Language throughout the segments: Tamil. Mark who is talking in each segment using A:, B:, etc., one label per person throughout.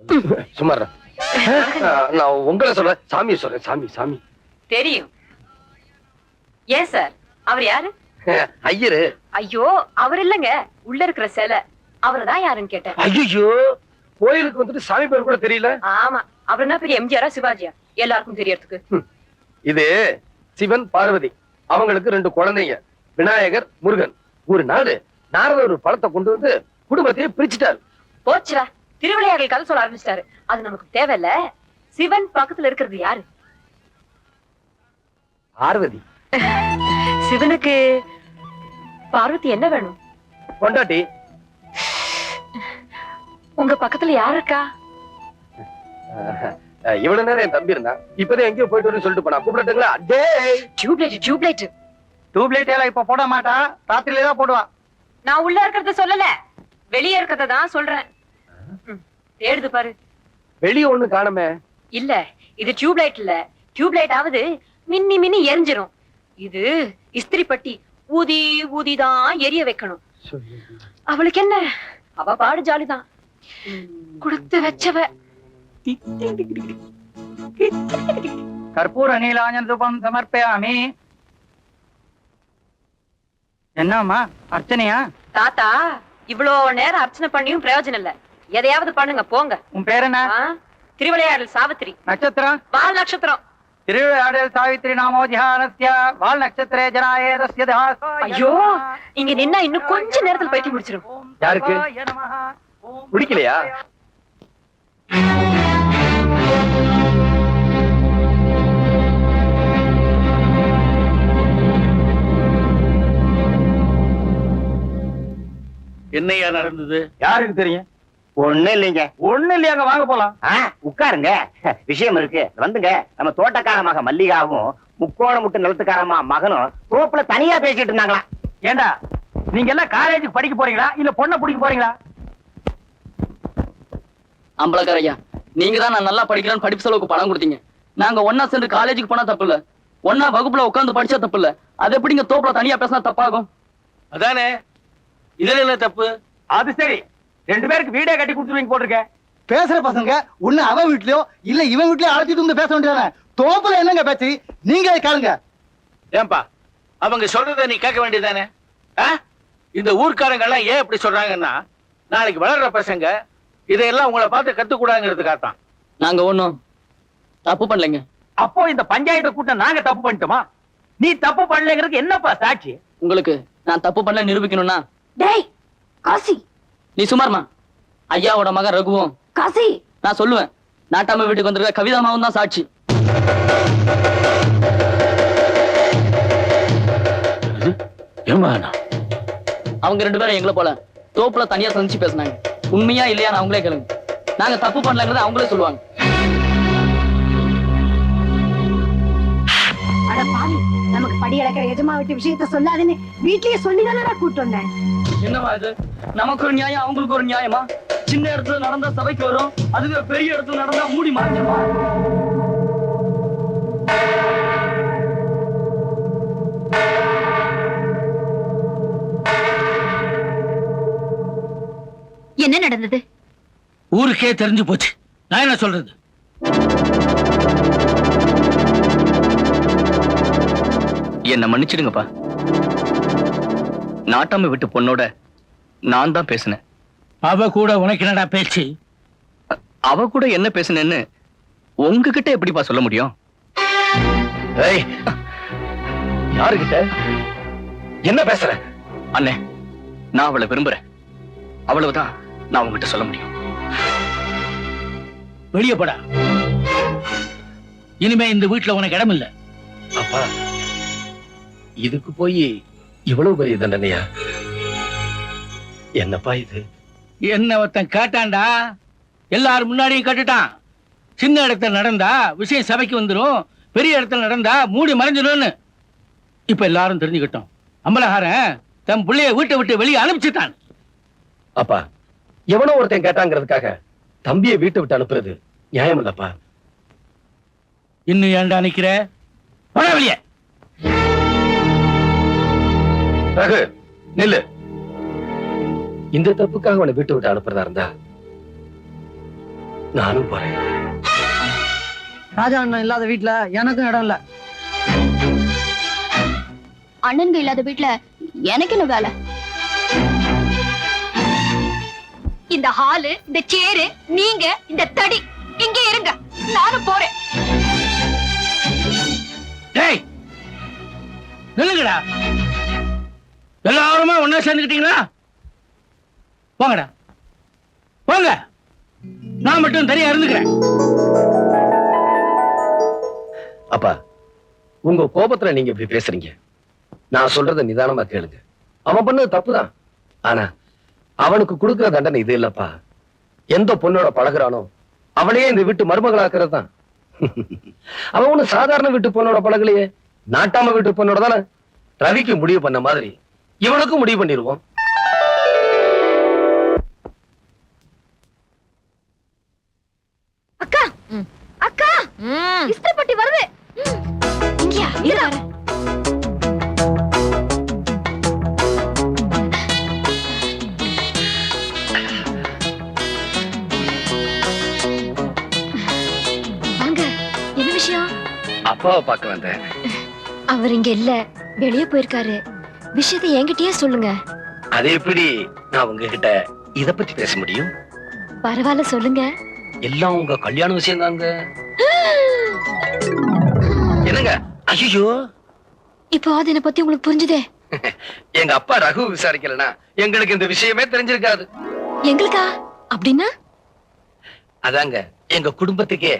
A: அஹ், நான் உங்களை சொல்றேன். சாமி சொல்றேன் சாமி சாமி.
B: தெரியும். ஏன் சார்? அவர் யாரு?
A: ஐயரு.
B: ஐயோ அவர் இல்லங்க. உள்ள இருக்கிற சிலை. அவர்தான் யாருன்னு கேட்டேன்.
A: ஐயோ கோயிலுக்கு வந்துட்டு சாமி பேர் கூட தெரியல.
B: ஆமா அவர் என்ன பெரிய எம்ஜிஆரா சிவாஜியா? எல்லாருக்கும் தெரியறதுக்கு.
A: இது சிவன் பார்வதி. அவங்களுக்கு ரெண்டு குழந்தைங்க. விநாயகர் முருகன். ஒரு நாள் நாரதர் ஒரு பழத்தை கொண்டு வந்து குடும்பத்தையே பிரிச்சுட்டாரு.
B: போச்சுடா. திருவிளையாடல் கதை சொல்ல ஆரம்பிச்சிட்டாரு. அது நமக்கு தேவையில்ல. சிவன் பக்கத்துல இருக்கிறது யாரு?
A: பார்வதி.
B: சிவனுக்கு பார்வதி என்ன வேணும்?
A: கொண்டாட்டி
B: உங்க பக்கத்துல யார் இருக்கா?
A: இவ்வளவு நேரம் என் தம்பி இருந்தான் இப்பதான் எங்கேயோ போயிட்டு வரேன்னு சொல்லிட்டு போனா கூப்பிடட்டுங்களா? அடே!
B: டியூப்லைட் டியூப்லைட்
C: டியூப்லைட் எல்லாம் இப்ப போட மாட்டான் ராத்திரில தான் போடுவான்
B: நான் உள்ள இருக்கிறத சொல்லல. வெளியே இருக்கிறத தான் சொல்றேன். தேடுது பாரு.
A: வெளிய ஒண்ணு காணுமே.
B: இல்ல இது டியூப்லைட் இல்ல. டியூப்லைட் ஆவது மின்னி மின்னி எரிஞ்சிரும். இது இஸ்திரி பட்டி ஊதி ஊதி தான் எரிய வைக்கணும். அவளுக்கு என்ன? அவ பாடு ஜாலிதான். கொடுத்து வச்சவ.
C: கற்பூர நீலாஞ்சன தூபம் சமர்ப்பயாமி. என்னம்மா அர்ச்சனையா?
B: தாத்தா இவ்வளோ நேரம் அர்ச்சனை பண்ணியும் பிரயோஜனம் இல்ல. எதையாவது பண்ணுங்க போங்க
C: உன் பேர் என்ன?
B: திருவிளையாடல் சாவித்திரி
C: நட்சத்திரம்
B: வால் நட்சத்திரம்
C: திருவிளையாடல் சாவித்ரி நாமோ ஜிஹானஸ்ய வால் நட்சத்திரே ஜனாயே தஸ்ய
B: ஐயோ. இங்க நின்னா இன்னும் கொஞ்ச நேரத்துல முடிச்சிரும்
C: ஓம்
A: யாருக்கு?
C: சிவாய நமஹ. ஓம்
A: பிடிக்கலையா?
D: என்னையா நடந்தது
C: யாருக்கு தெரியும்
E: ஒண்ணு இல்லைங்க.
C: ஒண்ணு இல்லையாங்க வாங்க போலாம்.
E: உட்காருங்க. விஷயம் இருக்கு. வந்துங்க. நம்ம தோட்டக்கார மக மல்லிகாவும் முக்கோண முட்டு நிலத்துக்காரமா மகனும் தோப்புல தனியா பேசிட்டு இருந்தாங்களா?
C: ஏண்டா நீங்க எல்லாம் காலேஜுக்கு படிக்க போறீங்களா? இல்ல பொண்ணை பிடிக்க போறீங்களா?
F: அம்பலக்கார ஐயா நீங்க தான் நான் நல்லா படிக்கிறேன்னு படிப்பு செலவுக்கு பணம் கொடுத்தீங்க. நாங்க ஒன்னா சேர்ந்து காலேஜுக்கு போனா தப்பு இல்ல ஒன்னா வகுப்புல உட்கார்ந்து படிச்சா தப்பு இல்ல அது எப்படிங்க தோப்புல தனியா பேசினா தப்பாகும்?
D: அதானே. இதுல என்ன தப்பு?
C: அது சரி. ரெண்டு பேருக்கு வீடே கட்டி கொடுத்துருவீங்க போட்டிருக்க.
G: பேசுற பசங்க ஒண்ணு அவன் வீட்லயோ இல்ல இவன் வீட்லயோ அழைச்சிட்டு வந்து பேச வேண்டியதானே? தோப்புல என்னங்க பேச்சு? நீங்க கேளுங்க.
D: ஏன்பா அவங்க சொல்றத நீ கேட்க வேண்டியதானே? இந்த ஊர்க்காரங்க எல்லாம் ஏன் இப்படி சொல்றாங்கன்னா நாளைக்கு வளர்ற பசங்க இதையெல்லாம் உங்களை பார்த்து கத்துக்கூடாங்கிறதுக்காகத்தான்
F: நாங்க ஒண்ணும் தப்பு பண்ணலைங்க.
C: அப்போ இந்த பஞ்சாயத்து கூட்டம் நாங்க தப்பு பண்ணிட்டோமா? நீ தப்பு பண்ணலங்கிறதுக்கு என்னப்பா சாட்சி?
F: உங்களுக்கு நான் தப்பு பண்ணல நிரூபிக்கணும்னா?
B: டேய் காசி
F: நீ சுமார்மா? ஐயாவோட மகன் ரகுவும்.
B: காசி!
F: நான் சொல்லுவேன். நாட்டாம வீட்டுக்கு வந்திருக்க கவிதாமாவும் தான் சாட்சி. அவங்க ரெண்டு பேரும் எங்களை போல தோப்புல தனியா சந்திச்சு பேசினாங்க. உண்மையா இல்லையான்னு அவங்களே கேளுங்க. நாங்க தப்பு பண்ணலங்கிறத அவங்களே சொல்லுவாங்க.
H: நமக்கு படி அளக்கிற எஜமா விட்டு விஷயத்த சொல்லாதுன்னு வீட்லயே சொல்லிதானடா கூட்டு வந்தேன்.
F: என்னவா இது? நமக்கு ஒரு நியாயம் அவங்களுக்கு ஒரு நியாயமா? சின்ன இடத்துல நடந்தா சபைக்கு வரும். அதுவே பெரிய இடத்துல நடந்தா மூடி மறைஞ்சிருமா?
H: என்ன நடந்தது?
D: ஊருக்கே தெரிஞ்சு போச்சு. நான் என்ன சொல்றது?
I: என்ன மன்னிச்சிடுங்கப்பா. நாட்டாம விட்டு பொண்ணோட நான் தான் பேசினேன்.
D: அவ கூட உனக்கு என்னடா பேச்சு?
I: அவ கூட என்ன பேசினேன்னு உங்ககிட்ட எப்படிப்பா சொல்ல முடியும்?
A: ஏய் யாருகிட்ட? என்ன பேசுற?
I: அண்ணே நான் அவளை விரும்புறேன். அவ்வளவுதான் நான் உங்ககிட்ட சொல்ல முடியும்.
D: வெளியே போடா. இனிமே இந்த வீட்டுல உனக்கு இடம் இல்ல
A: அப்பா இதுக்கு போய் இவ்வளவு பெரிய தண்டனையா? என்னப்பா இது?
D: என்ன ஒருத்தன் கேட்டான்டா? எல்லாரும் முன்னாடியும் கட்டுட்டான். சின்ன இடத்துல நடந்தா விஷயம் சபைக்கு வந்துரும் பெரிய இடத்துல நடந்தா மூடி மறைஞ்சிடும்னு இப்ப எல்லாரும் தெரிஞ்சுக்கிட்டோம். அம்பலஹாரன் தன் பிள்ளைய வீட்டை விட்டு வெளியே அனுப்பிச்சுட்டான்.
A: அப்பா எவனோ ஒருத்தன் கேட்டாங்கிறதுக்காக தம்பியை வீட்டை விட்டு அனுப்புறது நியாயம் இல்லப்பா
D: இன்னும் ஏன்டா நிக்கிற? போடா வெளியே.
A: ரகு நில்லு. இந்த தப்புக்காக அவனை வீட்டை விட்டு அனுப்புறதா இருந்தா நானும் போறேன்.
C: ராஜா அண்ணன் இல்லாத வீட்டுல எனக்கும் இடம் இல்ல.
H: அண்ணன்க இல்லாத வீட்டுல எனக்கு என்ன வேலை?
B: இந்த ஹாலு இந்த சேரு நீங்க இந்த தடி இங்கே இருங்க. நானும் போறேன்.
D: டேய் நில்லுங்கடா. எல்லாருமா ஒன்னா சேர்ந்துக்கிட்டீங்களா? போங்கடா. போங்க. நான் மட்டும் தனியா இருந்துக்கிறேன்.
A: அப்பா உங்க கோபத்துல நீங்க இப்படி பேசுறீங்க. நான் சொல்றத நிதானமா கேளுங்க. அவன் பண்ணது தப்புதான். ஆனா அவனுக்கு கொடுக்கிற தண்டனை இது இல்லப்பா. எந்த பொண்ணோட பழகுறானோ அவனையே இந்த வீட்டு மருமகளாக்குறது தான் அவன் ஒண்ணு சாதாரண வீட்டு பொண்ணோட பழகலையே. நாட்டாம வீட்டு பொண்ணோட தானே? ரவிக்கு முடிவு பண்ண மாதிரி. இவனுக்கும் முடிவு பண்ணிடுவோம்
B: அக்கா! அக்கா! இஸ்திரி பட்டி வருது. இங்கயா? இரு
A: அப்பாவை பார்க்க வந்தேன்.
B: அவர் இங்க இல்ல. வெளியே போயிருக்காரு. விஷயத்தை என்கிட்டயே சொல்லுங்க.
A: அது எப்படி நான் உங்ககிட்ட இத பத்தி பேச முடியும்?
B: பரவாயில்ல சொல்லுங்க.
A: எல்லாம் உங்க கல்யாண விஷயம் தாங்க. என்னங்க? ஐயோ
B: இப்போ அது என்ன பத்தி உங்களுக்கு புரிஞ்சுதே.
A: எங்க அப்பா ரகு விசாரிக்கலனா எங்களுக்கு இந்த விஷயமே தெரிஞ்சிருக்காது.
B: எங்களுக்கா? அப்படின்னா?
A: அதாங்க எங்க குடும்பத்துக்கே.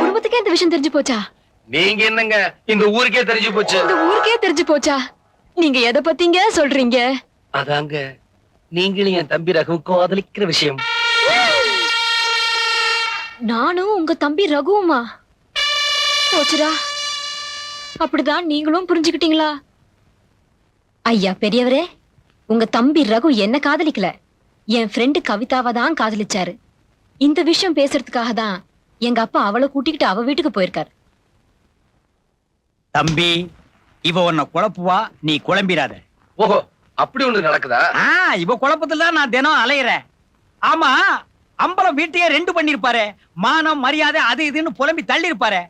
B: குடும்பத்துக்கே இந்த விஷயம் தெரிஞ்சு போச்சா?
A: நீங்க என்னங்க இந்த ஊருக்கே தெரிஞ்சு போச்சு.
B: இந்த ஊருக்கே தெரிஞ்சு போச்சா? நீங்க எதை பத்திங்க சொல்றீங்க?
A: அதாங்க நீங்களும் என் தம்பி ரகுவுக்கும் காதலிக்கிற விஷயம்.
B: நானும் உங்க தம்பி ரகுவுமா? போச்சுடா. அப்படிதான் நீங்களும் புரிஞ்சுக்கிட்டீங்களா? ஐயா பெரியவரே உங்க தம்பி ரகு என்ன காதலிக்கல? என் ஃப்ரெண்டு கவிதாவை தான் காதலிச்சாரு. இந்த விஷயம் பேசுறதுக்காக தான் எங்க அப்பா அவளை கூட்டிக்கிட்டு அவ வீட்டுக்கு போயிருக்காரு.
C: தம்பி இவ உன்னை குழப்புவா நீ குழம்பிராத
A: ஓஹோ அப்படி ஒண்ணு நடக்குதா?
C: இவ குழப்பத்துல தான் நான் தினம் அலையிறேன். ஆமா அம்பலம் வீட்டையே ரெண்டு பண்ணிருப்பாரு. மானம் மரியாதை அது இதுன்னு புலம்பி தள்ளி இருப்பாரு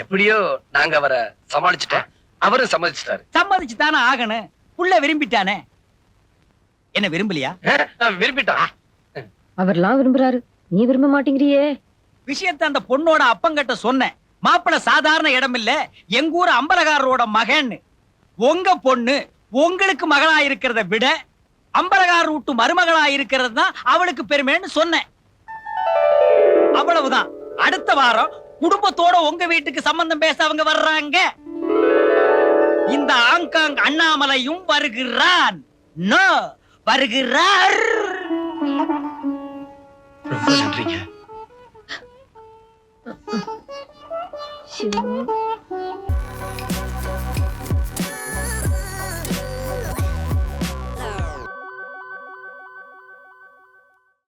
A: எப்படியோ நாங்க அவரை சமாளிச்சுட்டோம். அவரும் சமாளிச்சிட்டாரு
C: சம்மதிச்சு தானே ஆகணும். புள்ள விரும்பிட்டானே. என்ன விரும்பலையா?
A: விரும்பிட்டான்
B: அவர்லாம் விரும்புறாரு. நீ விரும்ப மாட்டேங்கிறியே.
C: விஷயத்த அந்த பொண்ணோட அப்பங்கிட்ட சொன்னேன். மாப்பிள சாதாரண இடம் இல்ல எங்க ஊர் அம்பலகாரரோட மகன் உங்க பொண்ணு உங்களுக்கு மகளா இருக்கிறத விட அம்பலகார் வீட்டு மருமகளா இருக்கிறது தான் அவளுக்கு பெருமைன்னு சொன்னேன். அவ்வளவுதான். அடுத்த வாரம் குடும்பத்தோட உங்க வீட்டுக்கு சம்பந்தம் பேச அவங்க வர்றாங்க. இந்த ஆங்காங் அண்ணாமலையும் வருகிறான். நோ வருகிறார்.
A: ரொம்ப நன்றிங்க.
B: 选。